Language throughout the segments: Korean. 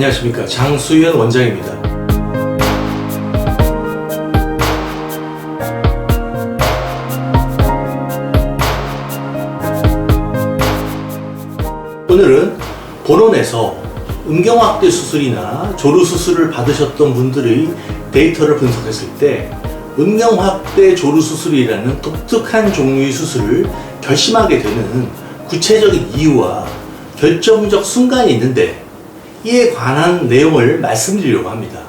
안녕하십니까 장수현 원장입니다. 오늘은 본원에서 음경확대 수술이나 조루 수술을 받으셨던 분들의 데이터를 분석했을 때 음경확대 조루 수술이라는 독특한 종류의 수술을 결심하게 되는 구체적인 이유와 결정적 순간이 있는데 이에 관한 내용을 말씀드리려고 합니다.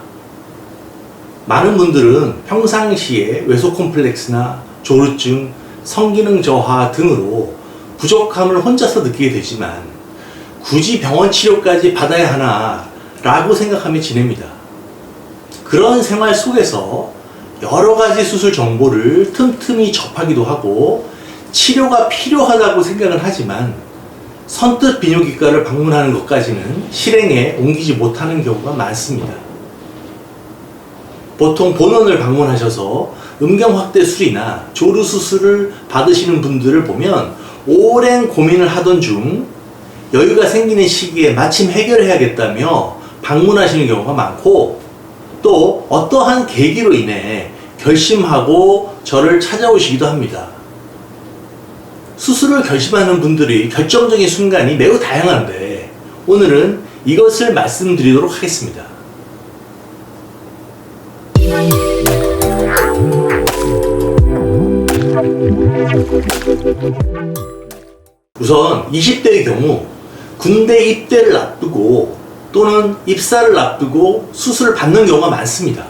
많은 분들은 평상시에 외소 콤플렉스나 조루증, 성기능 저하 등으로 부족함을 혼자서 느끼게 되지만 굳이 병원 치료까지 받아야 하나 라고 생각하며 지냅니다. 그런 생활 속에서 여러 가지 수술 정보를 틈틈이 접하기도 하고 치료가 필요하다고 생각은 하지만 선뜻 비뇨기과를 방문하는 것까지는 실행에 옮기지 못하는 경우가 많습니다. 보통 본원을 방문하셔서 음경 확대 술이나 조루 수술을 받으시는 분들을 보면 오랜 고민을 하던 중 여유가 생기는 시기에 마침 해결해야겠다며 방문하시는 경우가 많고 또 어떠한 계기로 인해 결심하고 저를 찾아오시기도 합니다. 수술을 결심하는 분들이 결정적인 순간이 매우 다양한데 오늘은 이것을 말씀드리도록 하겠습니다. 우선 20대의 경우 군대 입대를 앞두고 또는 입사를 앞두고 수술을 받는 경우가 많습니다.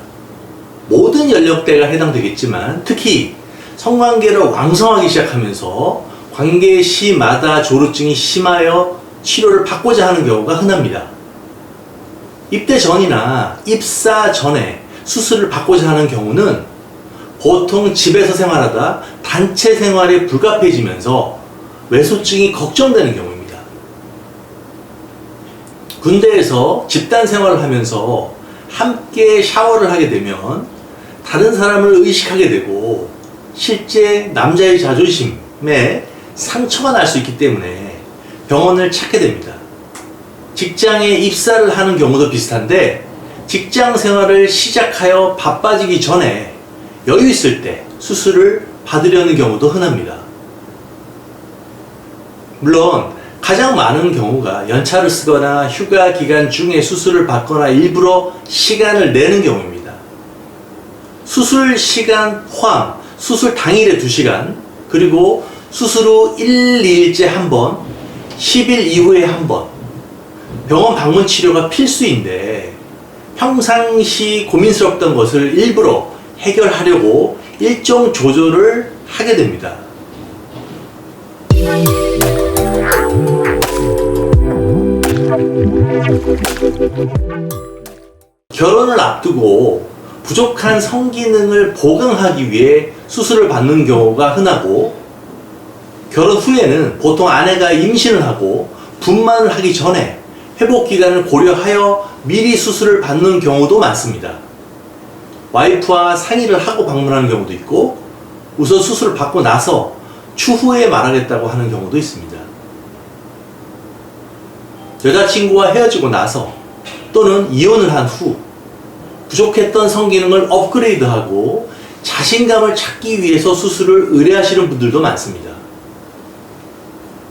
모든 연령대가 해당되겠지만 특히 성관계를 왕성하기 시작하면서 관계 시마다 조루증이 심하여 치료를 받고자 하는 경우가 흔합니다. 입대 전이나 입사 전에 수술을 받고자 하는 경우는 보통 집에서 생활하다 단체 생활에 불가피해지면서 외소증이 걱정되는 경우입니다. 군대에서 집단 생활을 하면서 함께 샤워를 하게 되면 다른 사람을 의식하게 되고 실제 남자의 자존심에 상처가 날 수 있기 때문에 병원을 찾게 됩니다. 직장에 입사를 하는 경우도 비슷한데 직장 생활을 시작하여 바빠지기 전에 여유 있을 때 수술을 받으려는 경우도 흔합니다. 물론 가장 많은 경우가 연차를 쓰거나 휴가 기간 중에 수술을 받거나 일부러 시간을 내는 경우입니다. 수술 시간 포함 수술 당일에 2시간 그리고 수술 후 1, 2일째 한 번, 10일 이후에 한 번, 병원 방문 치료가 필수인데 평상시 고민스럽던 것을 일부러 해결하려고 일정 조절을 하게 됩니다. 결혼을 앞두고 부족한 성기능을 보강하기 위해 수술을 받는 경우가 흔하고 결혼 후에는 보통 아내가 임신을 하고 분만을 하기 전에 회복 기간을 고려하여 미리 수술을 받는 경우도 많습니다. 와이프와 상의를 하고 방문하는 경우도 있고 우선 수술을 받고 나서 추후에 말하겠다고 하는 경우도 있습니다. 여자친구와 헤어지고 나서 또는 이혼을 한 후 부족했던 성기능을 업그레이드하고 자신감을 찾기 위해서 수술을 의뢰하시는 분들도 많습니다.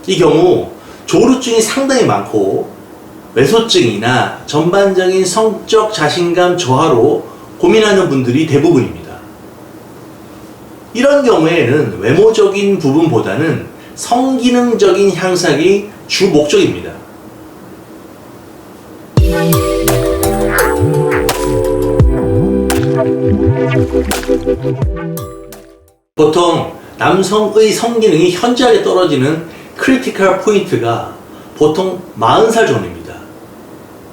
이 경우 조루증이 상당히 많고 외소증이나 전반적인 성적 자신감 저하로 고민하는 분들이 대부분입니다. 이런 경우에는 외모적인 부분보다는 성기능적인 향상이 주 목적입니다. 보통 남성의 성기능이 현저하게 떨어지는 크리티컬 포인트가 보통 40살 전후입니다.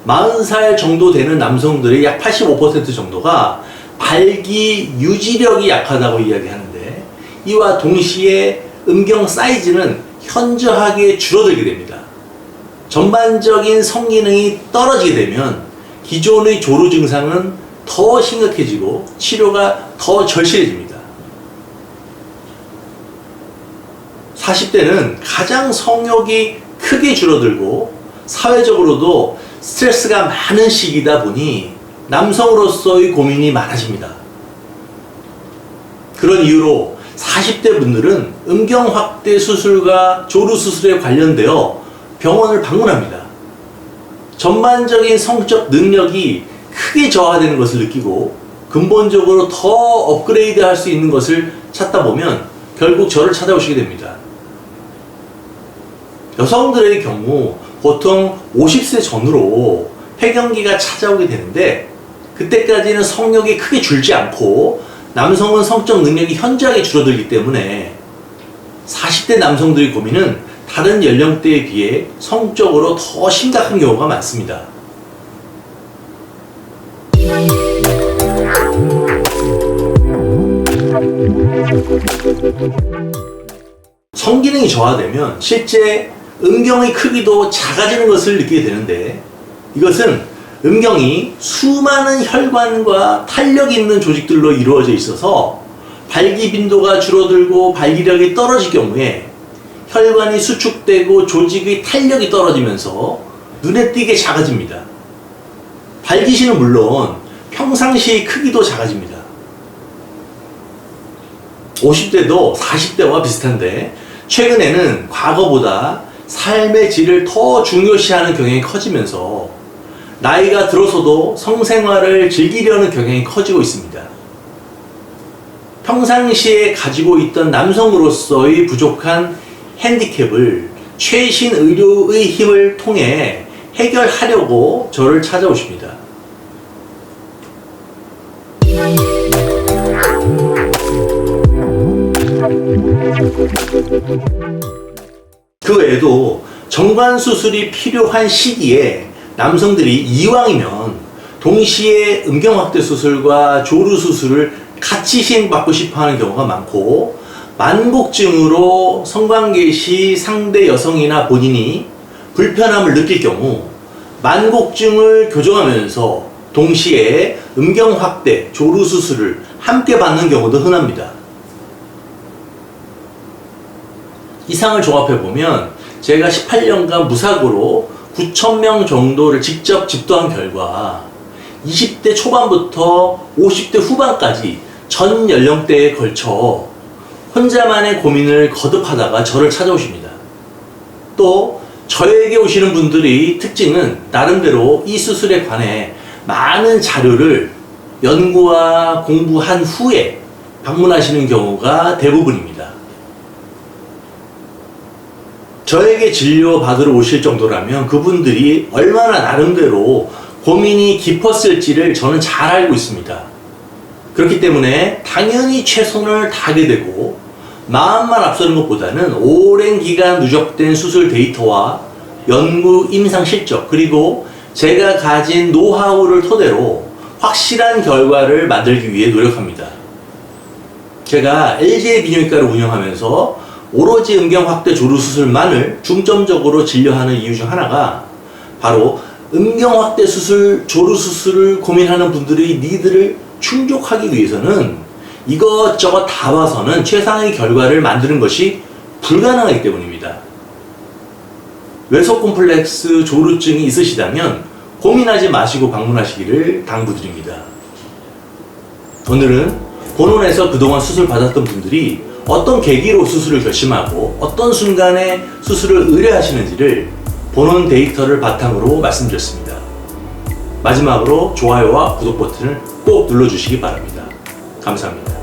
40살 정도 되는 남성들의 약 85% 정도가 발기 유지력이 약하다고 이야기하는데 이와 동시에 음경 사이즈는 현저하게 줄어들게 됩니다. 전반적인 성기능이 떨어지게 되면 기존의 조루 증상은 더 심각해지고 치료가 더 절실해집니다. 40대는 가장 성욕이 크게 줄어들고 사회적으로도 스트레스가 많은 시기다 보니 남성으로서의 고민이 많아집니다. 그런 이유로 40대 분들은 음경 확대 수술과 조루 수술에 관련되어 병원을 방문합니다. 전반적인 성적 능력이 크게 저하되는 것을 느끼고 근본적으로 더 업그레이드 할 수 있는 것을 찾다 보면 결국 저를 찾아오시게 됩니다. 여성들의 경우 보통 50세 전후로 폐경기가 찾아오게 되는데 그때까지는 성욕이 크게 줄지 않고 남성은 성적 능력이 현저하게 줄어들기 때문에 40대 남성들의 고민은 다른 연령대에 비해 성적으로 더 심각한 경우가 많습니다. 성기능이 저하되면 실제 음경의 크기도 작아지는 것을 느끼게 되는데 이것은 음경이 수많은 혈관과 탄력 있는 조직들로 이루어져 있어서 발기 빈도가 줄어들고 발기력이 떨어질 경우에 혈관이 수축되고 조직의 탄력이 떨어지면서 눈에 띄게 작아집니다. 발기시는 물론 평상시의 크기도 작아집니다. 50대도 40대와 비슷한데 최근에는 과거보다 삶의 질을 더 중요시하는 경향이 커지면서 나이가 들어서도 성생활을 즐기려는 경향이 커지고 있습니다. 평상시에 가지고 있던 남성으로서의 부족한 핸디캡을 최신 의료의 힘을 통해 해결하려고 저를 찾아오십니다. 그 외에도 정관 수술이 필요한 시기에 남성들이 이왕이면 동시에 음경 확대 수술과 조루 수술을 같이 시행받고 싶어 하는 경우가 많고 만복증으로 성관계 시 상대 여성이나 본인이 불편함을 느낄 경우 만복증을 교정하면서 동시에 음경 확대, 조루 수술을 함께 받는 경우도 흔합니다. 이상을 종합해 보면 제가 18년간 무사고로 9,000명 정도를 직접 집도한 결과 20대 초반부터 50대 후반까지 전 연령대에 걸쳐 혼자만의 고민을 거듭하다가 저를 찾아오십니다. 또 저에게 오시는 분들의 특징은 나름대로 이 수술에 관해 많은 자료를 연구와 공부한 후에 방문하시는 경우가 대부분입니다. 저에게 진료 받으러 오실 정도라면 그분들이 얼마나 나름대로 고민이 깊었을지를 저는 잘 알고 있습니다. 그렇기 때문에 당연히 최선을 다하게 되고 마음만 앞서는 것보다는 오랜 기간 누적된 수술 데이터와 연구 임상 실적 그리고 제가 가진 노하우를 토대로 확실한 결과를 만들기 위해 노력합니다. 제가 LG의 비뇨기과를 운영하면서 오로지 음경 확대 조루 수술만을 중점적으로 진료하는 이유 중 하나가 바로 음경 확대 수술, 조루 수술을 고민하는 분들의 니드를 충족하기 위해서는 이것저것 다 봐서는 최상의 결과를 만드는 것이 불가능하기 때문입니다. 외속 콤플렉스 조루증이 있으시다면 고민하지 마시고 방문하시기를 당부드립니다. 오늘은 본원에서 그동안 수술 받았던 분들이 어떤 계기로 수술을 결심하고 어떤 순간에 수술을 의뢰하시는지를 본원 데이터를 바탕으로 말씀드렸습니다. 마지막으로 좋아요와 구독 버튼을 꼭 눌러주시기 바랍니다. 감사합니다.